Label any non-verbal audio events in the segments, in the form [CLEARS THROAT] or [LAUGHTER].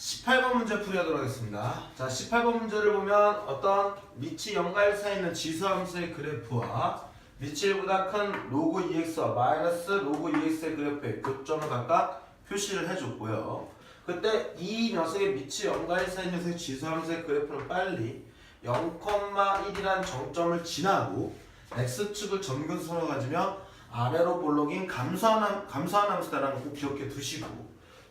18번 문제 풀이하도록 하겠습니다. 자, 18번 문제를 보면 어떤 밑이 0과 1 사이에 있는 지수함수의 그래프와 밑이 1보다 큰 로그 2x와 마이너스 로그 2x의 그래프의 교점을 각각 표시를 해줬고요. 그때 이 녀석의 밑이 0과 1 사이에 있는 녀석의 지수함수의 그래프를 빨리 0,1이란 정점을 지나고 x축을 점근선으로 가지며 아래로 볼록인 감소한, 감소한 함수다라는 거 꼭 기억해 두시고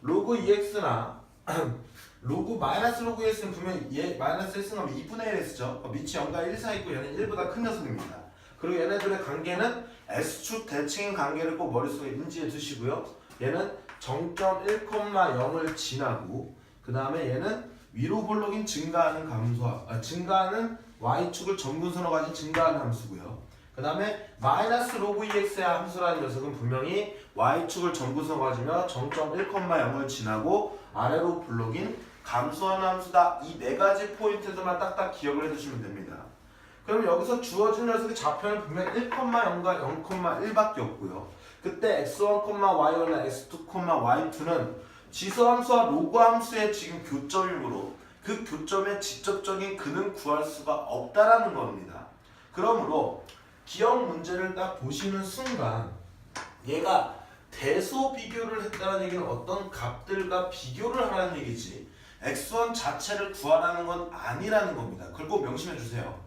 로그 2x나 [CLEARS THROAT] 로그 마이너스 로그 1x는 분명히 얘 마이너스 1x는 하면 2분의 1x죠. 밑이 0과 1 사이 있고 얘는 1보다 큰 녀석입니다. 그리고 얘네들의 관계는 S축 대칭인 관계를 꼭 머릿속에 인지해 두시고요. 얘는 정점 1,0을 지나고 그 다음에 얘는 위로 볼록인 증가하는 감소 아, 증가하는 Y축을 정근선으로 가진 증가하는 함수고요. 그 다음에 마이너스 로그 2x의 함수라는 녀석은 분명히 y축을 정근선 가지며 정점 1,0을 지나고 아래로 블록인 감소하는 함수다. 이 네 가지 포인트들만 딱딱 기억을 해두시면 됩니다. 그럼 여기서 주어진 녀석의 좌표는 분명 1,0과 0,1밖에 없고요. 그때 x1, y1과 x2, y2는 지수 함수와 로그 함수의 지금 교점이므로 그 교점의 직접적인 근은 구할 수가 없다라는 겁니다. 그러므로 기억 문제를 딱 보시는 순간 얘가 대소 비교를 했다는 얘기는 어떤 값들과 비교를 하라는 얘기지 x1 자체를 구하라는 건 아니라는 겁니다. 그걸 꼭 명심해 주세요.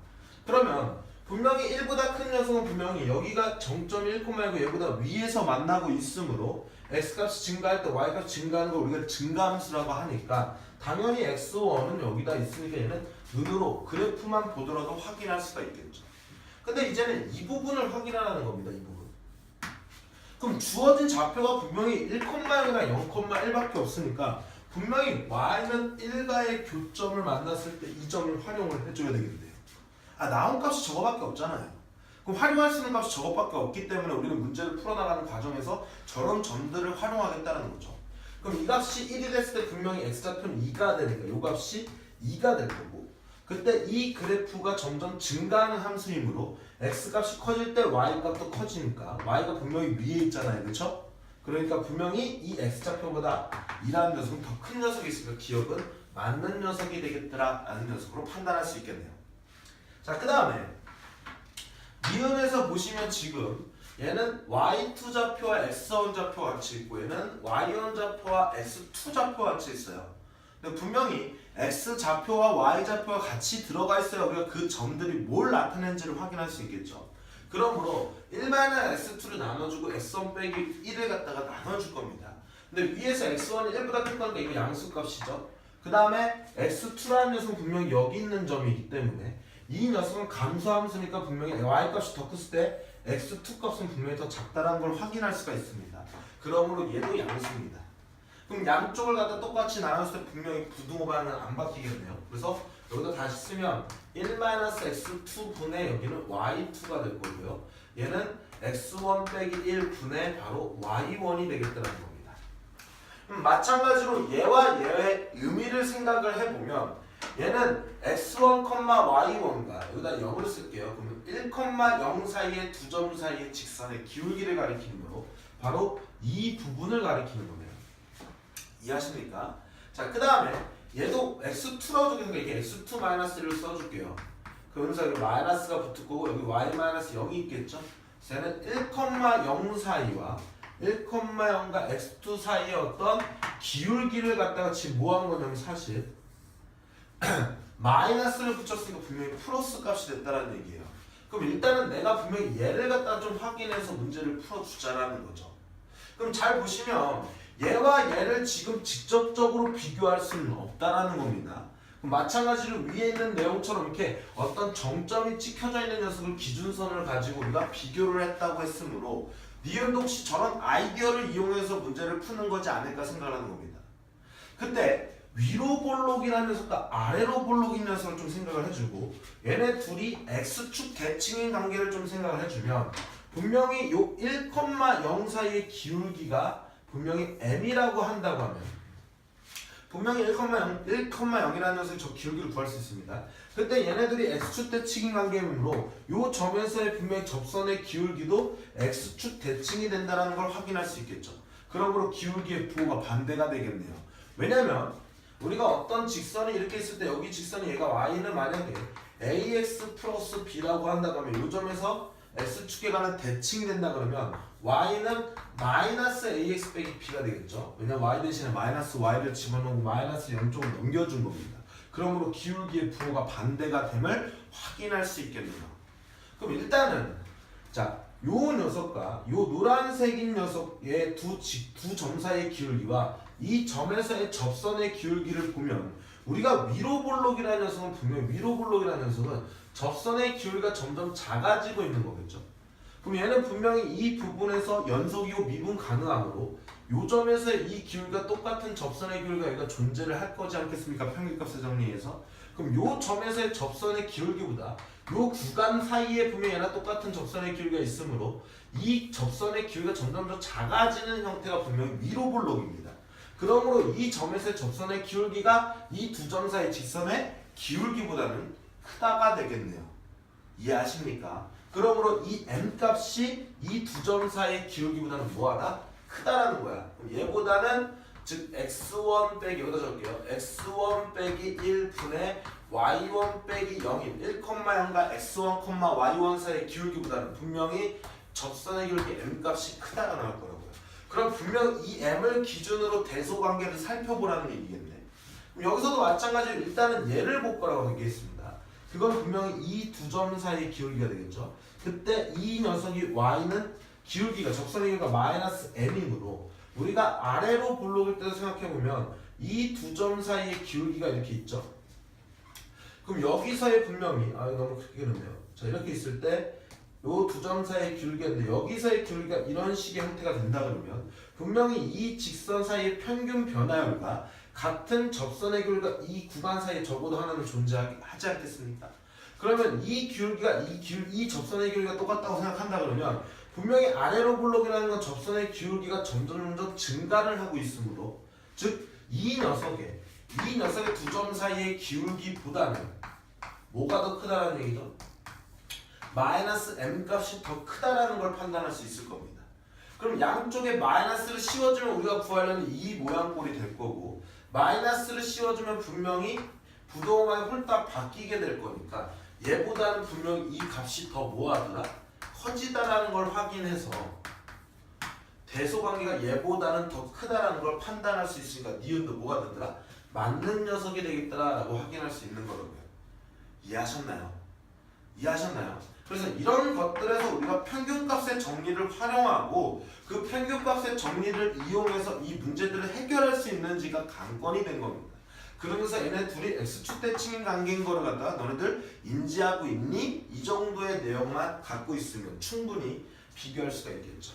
그러면 분명히 1보다 큰 녀석은 분명히 여기가 정점 1,1고 얘보다 위에서 만나고 있으므로 x값이 증가할 때 y값이 증가하는 걸 우리가 증가함수라고 하니까 당연히 x1은 여기다 있으니까 얘는 눈으로 그래프만 보더라도 확인할 수가 있겠죠. 근데 이제는 이 부분을 확인하라는 겁니다. 이 부분. 그럼 주어진 좌표가 분명히 1,0이나 0,1밖에 없으니까 분명히 y는 1과의 교점을 만났을 때 이 점을 활용을 해줘야 되겠네요. 아 나온 값이 저거밖에 없잖아요. 그럼 활용할 수 있는 값이 저것밖에 없기 때문에 우리는 문제를 풀어나가는 과정에서 저런 점들을 활용하겠다는 거죠. 그럼 이 값이 1이 됐을 때 분명히 x좌표는 2가 되니까 이 값이 2가 될 거고 그때 이 그래프가 점점 증가하는 함수이므로 x값이 커질 때 y값도 커지니까 y가 분명히 위에 있잖아요. 그렇죠? 그러니까 분명히 이 x좌표보다 2라는 녀석은 더 큰 녀석이 있으니까 기억은 맞는 녀석이 되겠더라 라는 녀석으로 판단할 수 있겠네요. 자그 다음에 미음에서 보시면 지금 얘는 y2 좌표와 x1 좌표가 같이 있고 얘는 y1 좌표와 x2 좌표가 같이 있어요. 근데 분명히 x 좌표와 y 좌표가 같이 들어가 있어야 우리가 그 점들이 뭘 나타내는지를 확인할 수 있겠죠. 그러므로 1만은 x2를 나눠주고 x1 빼기 1을 갖다가 나눠줄 겁니다. 근데 위에서 x1이 1보다 큰 거니까 이거 양수값이죠. 그 다음에 x2라는 녀석은 분명히 여기 있는 점이기 때문에 이 녀석은 감소함수니까 분명히 y값이 더 컸을 때 x2 값은 분명히 더 작다는 걸 확인할 수가 있습니다. 그러므로 얘도 양수입니다. 그럼 양쪽을 갖다 똑같이 나눴을 때 분명히 부등호 반은 안 바뀌겠네요. 그래서 여기다 다시 쓰면 1-x2 분의 여기는 y2가 될 거고요. 얘는 x1 빼기 1 분의 바로 y1이 되겠다는 겁니다. 그럼 마찬가지로 얘와 얘의 의미를 생각을 해보면 얘는 x1, y1과 여기다 0을 쓸게요. 그러면 1,0 사이의 두 점 사이의 직선의 기울기를 가리키므로 바로 이 부분을 가리키는 겁니다. 이해하십니까? 자, 그 다음에 얘도 x2라고 적혀있으니까 이게 x2-1을 써줄게요. 그러면서 여기 마이너스가 붙을 거고 여기 y-0이 있겠죠? 쟤는 1,0 사이와 1,0과 x2 사이의 어떤 기울기를 갖다가 지금 뭐 한 거냐면 사실 [CLEARS THROAT] 마이너스를 붙였으니까 분명히 플러스 값이 됐다는 얘기예요. 그럼 일단은 내가 분명히 얘를 갖다 좀 확인해서 문제를 풀어주자라는 거죠. 그럼 잘 보시면 얘와 얘를 지금 직접적으로 비교할 수는 없다라는 겁니다. 마찬가지로 위에 있는 내용처럼 이렇게 어떤 정점이 찍혀져 있는 녀석을 기준선을 가지고 우리가 비교를 했다고 했으므로 니은도 혹시 저런 아이디어를 이용해서 문제를 푸는 거지 않을까 생각하는 겁니다. 근데 위로 볼록이라는 녀석과 아래로 볼록인 녀석을 좀 생각을 해주고 얘네 둘이 x축 대칭인 관계를 좀 생각을 해주면 분명히 요 1,0 사이의 기울기가 분명히 m이라고 한다고 하면 분명히 1,0 1,0이라는 녀석이 저 기울기를 구할 수 있습니다. 그때 얘네들이 x축 대칭인 관계이므로 요 점에서의 분명히 접선의 기울기도 x축 대칭이 된다는 걸 확인할 수 있겠죠. 그러므로 기울기의 부호가 반대가 되겠네요. 왜냐면 우리가 어떤 직선을 이렇게 있을 때 여기 직선이 얘가 y는 만약에 ax 플러스 b라고 한다고 하면 이 점에서 x축에 관한 대칭이 된다 그러면 y는 마이너스 ax 빼기 b가 되겠죠? 왜냐면 y 대신에 마이너스 y를 집어넣고 마이너스 0쪽을 넘겨준 겁니다. 그러므로 기울기의 부호가 반대가 됨을 확인할 수 있겠네요. 그럼 일단은 자, 요 녀석과 요 노란색인 녀석의 두, 지- 두 점 사이의 기울기와 이 점에서의 접선의 기울기를 보면 우리가 위로 볼록이라는 녀석은 분명 위로 볼록이라는 녀석은 접선의 기울기가 점점 작아지고 있는 거겠죠. 그럼 얘는 분명히 이 부분에서 연속이고 미분 가능하므로 요 점에서의 이 기울기가 똑같은 접선의 기울기가 여기가 존재를 할 거지 않겠습니까? 평균값의 정리에서 그럼 요 점에서의 접선의 기울기보다 요 구간 사이에 분명히 얘랑 똑같은 접선의 기울기가 있으므로 이 접선의 기울기가 점점 더 작아지는 형태가 분명히 위로 볼록입니다. 그러므로 이 점에서의 접선의 기울기가 이 두 점 사이 직선의 기울기보다는 크다가 되겠네요. 이해하십니까? 그러므로 이 m 값이 이 두 점 사이의 기울기보다는 뭐하다? 크다라는 거야. 얘보다는 즉 x1 빼기 여기다 적을게요. x1 빼기 1분의 y1 빼기 0인 1,0과 x1, y1 사이의 기울기보다는 분명히 접선의 기울기 m 값이 크다가 나올 거라고요. 그럼 분명 이 m을 기준으로 대소 관계를 살펴보라는 얘기겠네. 여기서도 마찬가지로 일단은 얘를 볼 거라고 얘기했습니다. 그건 분명히 이 두 점 사이의 기울기가 되겠죠. 그때 이 녀석이 y는 기울기가 기울기가 마이너스 m이므로 우리가 아래로 볼록일 때도 생각해 보면 이 두 점 사이의 기울기가 이렇게 있죠. 그럼 여기서의 분명히 아 너무 크게 그렇네요. 자 이렇게 있을 때 요 두 점 사이의 기울기인데 여기서의 기울기가 이런 식의 형태가 된다 그러면 분명히 이 직선 사이의 평균 변화율과 같은 접선의 기울기가 이 구간 사이에 적어도 하나는 존재하지 않겠습니까? 그러면 이 기울기가 이 기울 이 접선의 기울기가 똑같다고 생각한다 그러면 분명히 아래로 볼록이라는 건 접선의 기울기가 점점 점점 증가를 하고 있으므로 즉 이 녀석의 이 녀석의 두 점 사이의 기울기보다는 뭐가 더 크다라는 얘기죠? 마이너스 m 값이 더 크다라는 걸 판단할 수 있을 겁니다. 그럼 양쪽에 마이너스를 씌워주면 우리가 구하려면 이 모양 꼴이 될 거고 마이너스를 씌워주면 분명히 부동하게 홀딱 바뀌게 될 거니까 얘보다는 분명히 이 값이 더 뭐하더라? 커지다라는 걸 확인해서 대소관계가 얘보다는 더 크다라는 걸 판단할 수 있으니까 니은도 뭐가 되더라? 맞는 녀석이 되겠더라라고 확인할 수 있는 거라고요. 이해하셨나요? 이해하셨나요? 그래서 이런 것들에서 우리가 평균값의 정리를 활용하고 그 평균값의 정리를 이용해서 이 문제들을 해결할 수 있는지가 관건이 된 겁니다. 그러면서 얘네 둘이 x축 대칭인 관계인 거를 갖다가 너네들 인지하고 있니? 이 정도의 내용만 갖고 있으면 충분히 비교할 수가 있겠죠.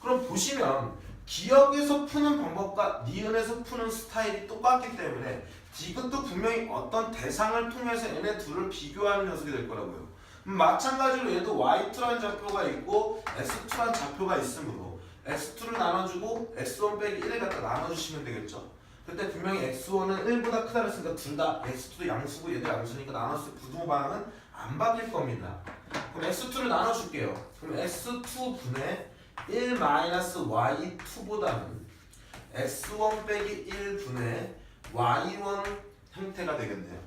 그럼 보시면 기억에서 푸는 방법과 니은에서 푸는 스타일이 똑같기 때문에 디귿도 분명히 어떤 대상을 통해서 얘네 둘을 비교하는 녀석이 될 거라고요. 음, 마찬가지로 얘도 y2라는 좌표가 있고 x2라는 좌표가 있으므로 x2를 나눠주고 x1 빼기 1을 갖다 나눠주시면 되겠죠. 그때 분명히 x1은 1보다 크다 그랬으니까 둘 다 x2도 양수고 얘도 양수니까 나눴을 때 부등호 방향은 안 바뀔 겁니다. 그럼 x2를 나눠줄게요. 그럼 x2분의 1 마이너스 y2보다는 x1 빼기 1 분의 y1 형태가 되겠네요.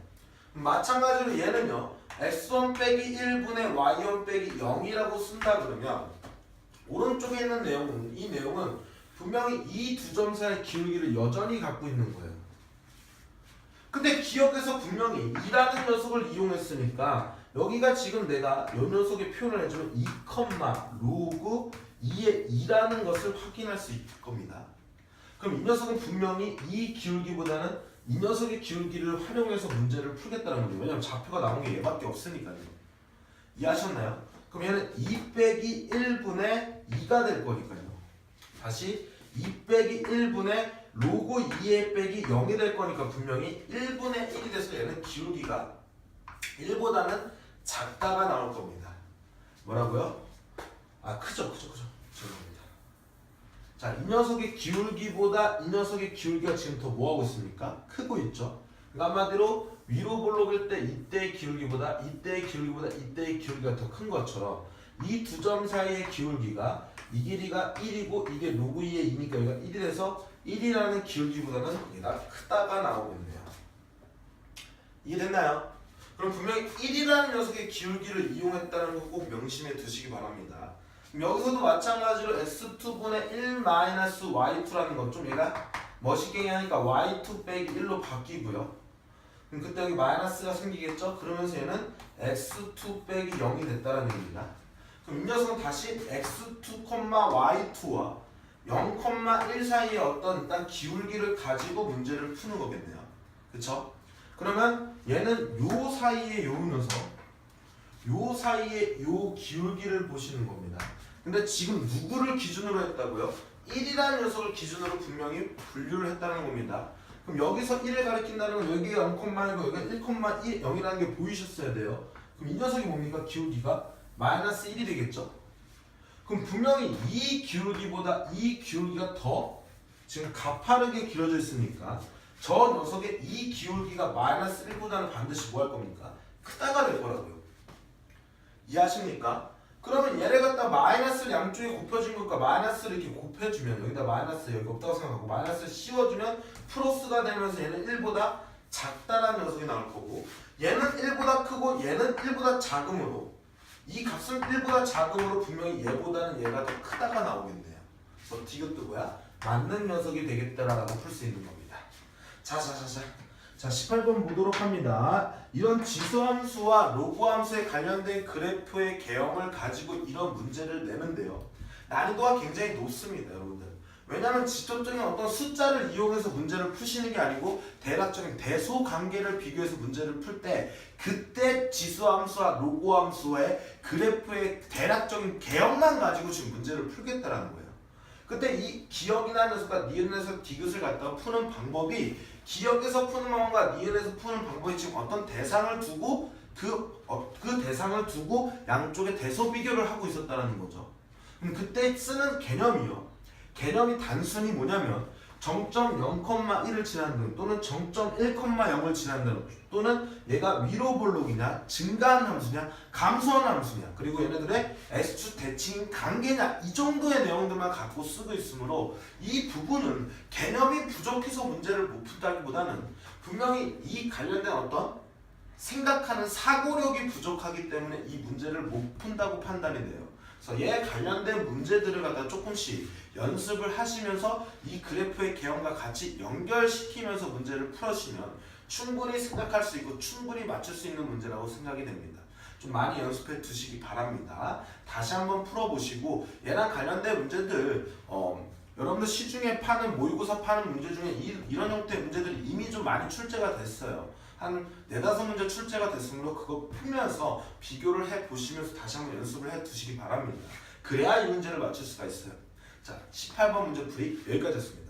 마찬가지로 얘는요. X1 빼기 1분의 y1 빼기 0이라고 쓴다 그러면 오른쪽에 있는 내용은 이 내용은 분명히 이 두 점 사이의 기울기를 여전히 갖고 있는 거예요. 근데 기억에서 분명히 2라는 녀석을 이용했으니까 여기가 지금 내가 이 녀석의 표현을 해주면 2, 로그 2의 2라는 것을 확인할 수 있을 겁니다. 그럼 이 녀석은 분명히 이 기울기보다는 이 녀석의 기울기를 활용해서 문제를 풀겠다는 거죠. 왜냐면 좌표가 나온 게 얘밖에 없으니까요. 이해하셨나요? 그럼 얘는 2 빼기 1분의 2가 될 거니까요. 다시 2 빼기 1분의 로고 2의 빼기 0이 될 거니까 분명히 1분의 1이 돼서 얘는 기울기가 1보다는 작다가 나올 겁니다. 뭐라고요? 아 크죠 크죠 크죠. 자 이 녀석의 기울기보다 이 녀석의 기울기가 지금 더 뭐하고 있습니까? 크고 있죠. 그러니까 한마디로 위로 볼록일 때 이때의 기울기보다 이때의 기울기보다 이때의 기울기가 더 큰 것처럼 이 두 점 사이의 기울기가 이 길이가 1이고 이게 로그 2의 2니까 여기가 1이 돼서 1이라는 기울기보다는 얘가 크다가 나오겠네요. 이해됐나요? 그럼 분명히 1이라는 녀석의 기울기를 이용했다는 거 꼭 명심해 두시기 바랍니다. 여기서도 마찬가지로 x2분의 1 마이너스 y2라는 것 좀 얘가 멋있게 하니까 y2 빼기 1로 바뀌고요. 그럼 그때 여기 마이너스가 생기겠죠? 그러면서 얘는 x2 빼기 0이 됐다는 얘기입니다. 그럼 이 녀석은 다시 x2, y2와 0,1 사이에 어떤 일단 기울기를 가지고 문제를 푸는 거겠네요. 그쵸? 그러면 얘는 요 사이에 요 녀석, 요 사이에 요 기울기를 보시는 겁니다. 근데 지금 누구를 기준으로 했다고요? 1이라는 녀석을 기준으로 분명히 분류를 했다는 겁니다. 그럼 여기서 1을 가리킨다는 건 여기가 0,1이고 여기가 1,1 0이라는 게 보이셨어야 돼요. 그럼 이 녀석이 뭡니까? 기울기가 마이너스 1이 되겠죠? 그럼 분명히 이 기울기보다 이 기울기가 더 지금 가파르게 길어져 있으니까 저 녀석의 이 기울기가 마이너스 1보다는 반드시 뭐 할 겁니까? 크다가 될 거라고요. 이해하십니까? 그러면 얘를 갖다 마이너스를 양쪽에 곱해준 것과 마이너스를 이렇게 곱해주면 여기다 마이너스 여기 없다고 생각하고 마이너스를 씌워주면 플러스가 되면서 얘는 1보다 작다라는 녀석이 나올 거고 얘는 1보다 크고 얘는 1보다 작음으로 이 값은 1보다 작음으로 분명히 얘보다는 얘가 더 크다가 나오겠네요. 그래서 디귿도 뭐야? 맞는 녀석이 되겠다라고 풀 수 있는 겁니다. 자자자자. 자 18번 보도록 합니다. 이런 지수함수와 로그함수에 관련된 그래프의 개형을 가지고 이런 문제를 내는데요. 난이도가 굉장히 높습니다, 여러분들. 왜냐하면 직접적인 어떤 숫자를 이용해서 문제를 푸시는 게 아니고 대략적인 대소 관계를 비교해서 문제를 풀 때 그때 지수함수와 로그함수의 그래프의 대략적인 개형만 가지고 지금 문제를 풀겠다라는 거예요. 그때 이 기억이나 녀석과 니은에서 디귿을 갖다가 푸는 방법이 기억에서 푸는 방법과 니은에서 푸는 방법이 지금 어떤 대상을 두고 그, 어, 그 대상을 두고 양쪽의 대소 비교를 하고 있었다는 거죠. 그럼 그때 쓰는 개념이요. 개념이 단순히 뭐냐면 정점 0,1을 지나는 또는 정점 1,0을 지나는 또는 얘가 위로 볼록이냐 증가하는 함수냐 감소하는 함수냐 그리고 얘네들의 S축 대칭 관계냐 이 정도의 내용들만 갖고 쓰고 있으므로 이 부분은 개념이 부족해서 문제를 못 푼다기보다는 분명히 이 관련된 어떤 생각하는 사고력이 부족하기 때문에 이 문제를 못 푼다고 판단이 돼요. 그래서 얘 관련된 문제들을 갖다 조금씩 연습을 하시면서 이 그래프의 개형과 같이 연결시키면서 문제를 풀으시면 충분히 생각할 수 있고 충분히 맞출 수 있는 문제라고 생각이 됩니다. 좀 많이 연습해 두시기 바랍니다. 다시 한번 풀어보시고 얘랑 관련된 문제들 어, 여러분들 시중에 파는 모의고사 파는 문제 중에 이, 이런 형태의 문제들이 이미 좀 많이 출제가 됐어요. 한 네다섯 문제 출제가 됐으므로 그거 풀면서 비교를 해 보시면서 다시 한번 연습을 해 두시기 바랍니다. 그래야 이 문제를 맞출 수가 있어요. 자, 18번 문제 풀이 여기까지였습니다.